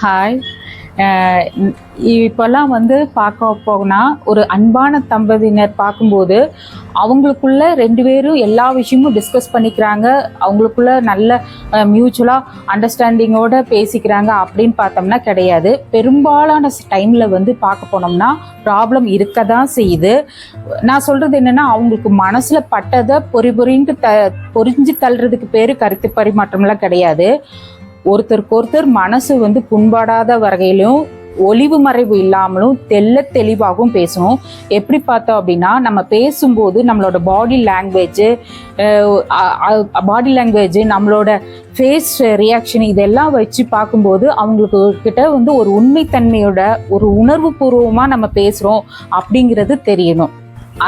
Hi இப்போல்லாம் வந்து பார்க்க போனால் ஒரு அன்பான தம்பதியினர் பார்க்கும்போது அவங்களுக்குள்ள ரெண்டு பேரும் எல்லா விஷயமும் டிஸ்கஸ் பண்ணிக்கிறாங்க. அவங்களுக்குள்ள நல்ல மியூச்சுவலாக அண்டர்ஸ்டாண்டிங்கோட பேசிக்கிறாங்க அப்படின்னு பார்த்தோம்னா கிடையாது. பெரும்பாலான டைமில் வந்து பார்க்க போனோம்னா ப்ராப்ளம் இருக்க தான் செய்யுது. நான் சொல்கிறது என்னென்னா அவங்களுக்கு மனசில் பட்டதை பொறி பொறின்ட்டு த பொறிஞ்சு தள்ளுறதுக்கு பேர் கருத்து பரிமாற்றம்லாம் கிடையாது. ஒருத்தருக்கு ஒருத்தர் மனசு வந்து புண்பாடாத வகையிலும் ஒளிவு மறைவு இல்லாமலும் தெள்ள தெளிவாகவும் பேசணும். எப்படி பார்த்தோம் அப்படின்னா நம்ம பேசும்போது நம்மளோட பாடி லாங்குவேஜ் பாடி லாங்குவேஜ் நம்மளோட ஃபேஸ் ரியாக்ஷன் இதெல்லாம் வச்சு பார்க்கும்போது அவங்களுக்கு கிட்ட வந்து ஒரு உண்மைத்தன்மையோட ஒரு உணர்வு பூர்வமாக நம்ம பேசுகிறோம் அப்படிங்கிறது தெரியணும்.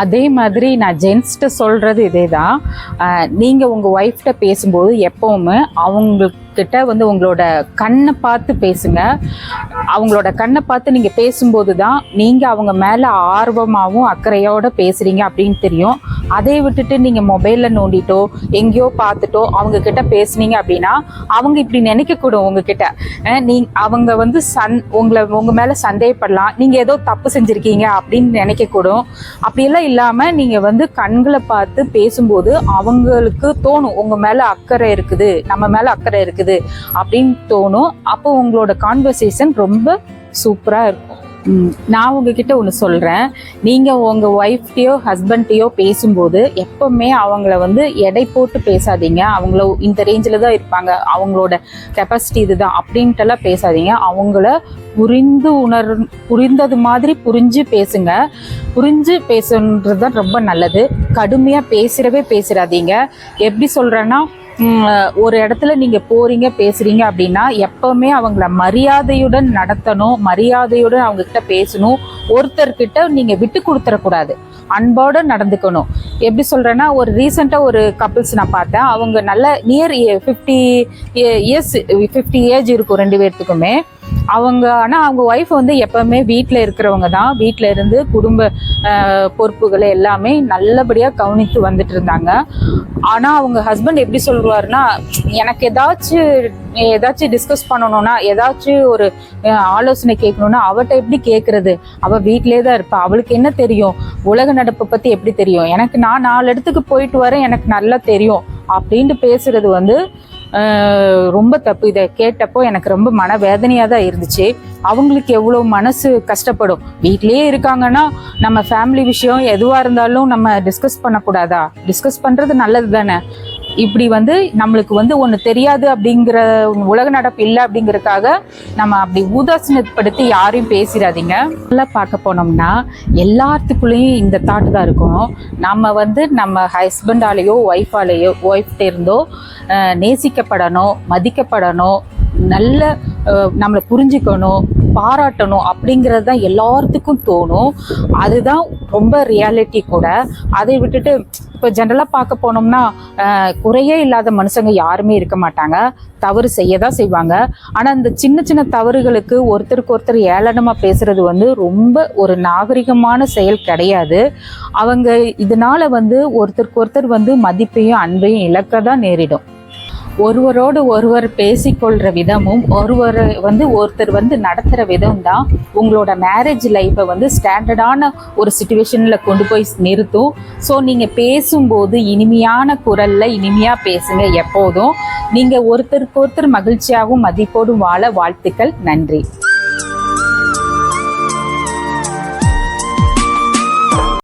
அதே மாதிரி நான் ஜென்ஸ்கிட்ட சொல்கிறது இதே தான் நீங்கள் உங்கள் ஒய்ஃப்கிட்ட பேசும்போது எப்போவுமே கிட்ட வந்து உங்களோட கண்ணை பார்த்து பேசுங்க. அவங்களோட கண்ணை பார்த்து நீங்கள் பேசும்போது தான் நீங்கள் அவங்க மேலே ஆர்வமாகவும் அக்கறையோடு பேசுகிறீங்க அப்படின்னு தெரியும். அதை விட்டுட்டு நீங்கள் மொபைலில் நோண்டிட்டோ எங்கேயோ பார்த்துட்டோ அவங்க கிட்ட பேசுனீங்க அப்படின்னா அவங்க இப்படி நினைக்கக்கூடும் உங்ககிட்ட. நீ அவங்க வந்து சன் உங்களை உங்கள் மேலே சந்தேகப்படலாம். நீங்கள் ஏதோ தப்பு செஞ்சுருக்கீங்க அப்படின்னு நினைக்கக்கூடும். அப்படியெல்லாம் இல்லாமல் நீங்கள் வந்து கண்களை பார்த்து பேசும்போது அவங்களுக்கு தோணும் உங்கள் மேலே அக்கறை இருக்குது நம்ம மேலே அக்கறை இருக்குது. அப்படின்னு தோணும். அப்போ உங்களோட கான்வர்சேஷன் ரொம்ப சூப்பராக இருக்கும். நான் உங்ககிட்ட ஒன்று சொல்கிறேன் நீங்கள் உங்கள் ஒய்ஃப்டையோ ஹஸ்பண்ட்டையோ பேசும்போது எப்போவுமே அவங்கள வந்து எடை போட்டு பேசாதீங்க. அவங்கள இந்த ரேஞ்சில் தான் இருப்பாங்க. அவங்களோட கெப்பாசிட்டி இதுதான் அப்படின்ட்டுலாம் பேசாதீங்க. அவங்கள புரிந்து உணர் புரிந்தது மாதிரி புரிஞ்சு பேசுங்க. புரிஞ்சு பேசுன்றது தான் ரொம்ப நல்லது. கடுமையாக பேசுகிறவே பேசிடாதீங்க எப்படி சொல்கிறேன்னா ஒரு இடத்துல நீங்கள் போகிறீங்க பேசுகிறீங்க அப்படின்னா எப்போவுமே அவங்கள மரியாதையுடன் நடத்தணும் மரியாதையுடன் அவங்கக்கிட்ட பேசணும். ஒருத்தர்கிட்ட நீங்கள் விட்டு கொடுத்துடக்கூடாது அன்போடு நடந்துக்கணும். எப்படி சொல்கிறேன்னா ஒரு ரீசெண்டாக ஒரு கப்புள்ஸ் நான் பார்த்தேன். அவங்க நல்ல near fifty years fifty age இருக்கும் ரெண்டு பேர்த்துக்குமே. அவங்க ஆனால் அவங்க ஒய்ஃப் வந்து எப்பவுமே வீட்டில் இருக்கிறவங்க தான். வீட்டில் இருந்து குடும்ப பொறுப்புகளை எல்லாமே நல்லபடியாக கவனித்து வந்துட்டு இருந்தாங்க ஆனால் அவங்க ஹஸ்பண்ட் எப்படி சொல்லுவாருன்னா எனக்கு ஏதாச்சும் ஏதாச்சும் டிஸ்கஸ் பண்ணணும்னா ஏதாச்சும் ஒரு ஆலோசனை கேட்கணும்னா அவட்ட எப்படி கேட்கறது அவள் வீட்டிலே தான் இருப்பா. அவளுக்கு என்ன தெரியும்? உலக நடப்பை பற்றி எப்படி தெரியும்? எனக்கு நான் நாலு இடத்துக்கு போயிட்டு வரேன் எனக்கு நல்லா தெரியும். அப்படின்ட்டு பேசுறது வந்து ரொம்ப தப்பு. இதை கேட்டப்போ எனக்கு ரொம்ப மன வேதனையாக தான் இருந்துச்சு. அவங்களுக்கு எவ்வளோ மனசு கஷ்டப்படும். வீட்லேயே இருக்காங்கன்னா நம்ம ஃபேமிலி விஷயம் எதுவாக இருந்தாலும் நம்ம டிஸ்கஸ் பண்ணக்கூடாதா? டிஸ்கஸ் பண்ணுறது நல்லது தானே இப்படி வந்து நம்மளுக்கு வந்து ஒன்று தெரியாது அப்படிங்கிற உலக நடப்பு இல்லை அப்படிங்கிறதுக்காக நம்ம அப்படி உதாசீனப்படுத்தி யாரையும் பேசிடாதீங்க. நல்லா பார்க்க போனோம்னா எல்லாத்துக்குள்ளேயும் இந்த தாட்டு தான் இருக்கும் நம்ம வந்து நம்ம ஹஸ்பண்டாலேயோ ஒய்ஃபாலேயோ ஒய்ஃப்டே இருந்தோ நேசிக்கப்படணும் மதிக்கப்படணும் நல்ல நம்மளை புரிஞ்சுக்கணும் பாராட்டணும் அப்படிங்கிறது தான் எல்லாத்துக்கும் தோணும். அதுதான் ரொம்ப ரியாலிட்டி கூட. அதை விட்டுட்டு இப்போ ஜென்ரலாக பார்க்க போனோம்னா குறையே இல்லாத மனுஷங்க யாருமே இருக்க மாட்டாங்க. தவறு செய்ய தான் செய்வாங்க. ஆனால் இந்த சின்ன சின்ன தவறுகளுக்கு ஒருத்தருக்கு ஒருத்தர் ஏளனமாக பேசுறது வந்து ரொம்ப ஒரு நாகரிகமான செயல் கிடையாது. அவங்க இதனால வந்து ஒருத்தருக்கு ஒருத்தர் வந்து மதிப்பையும் அன்பையும் இழக்க தான் நேரிடும். ஒருவரோடு ஒருவர் பேசிக்கொள்கிற விதமும் ஒருவர் வந்து ஒருத்தர் வந்து நடத்துகிற விதம் தான் உங்களோட மேரேஜ் லைஃப்பை வந்து ஸ்டாண்டர்டான ஒரு சுச்சுவேஷனில் கொண்டு போய் நிறுத்தும். ஸோ நீங்கள் பேசும்போது இனிமையான குரலில் இனிமையாக பேசுங்க எப்போதும். நீங்கள் ஒருத்தருக்கு ஒருத்தர் மகிழ்ச்சியாகவும் மதிப்போடும் வாழ வாழ்த்துக்கள். நன்றி.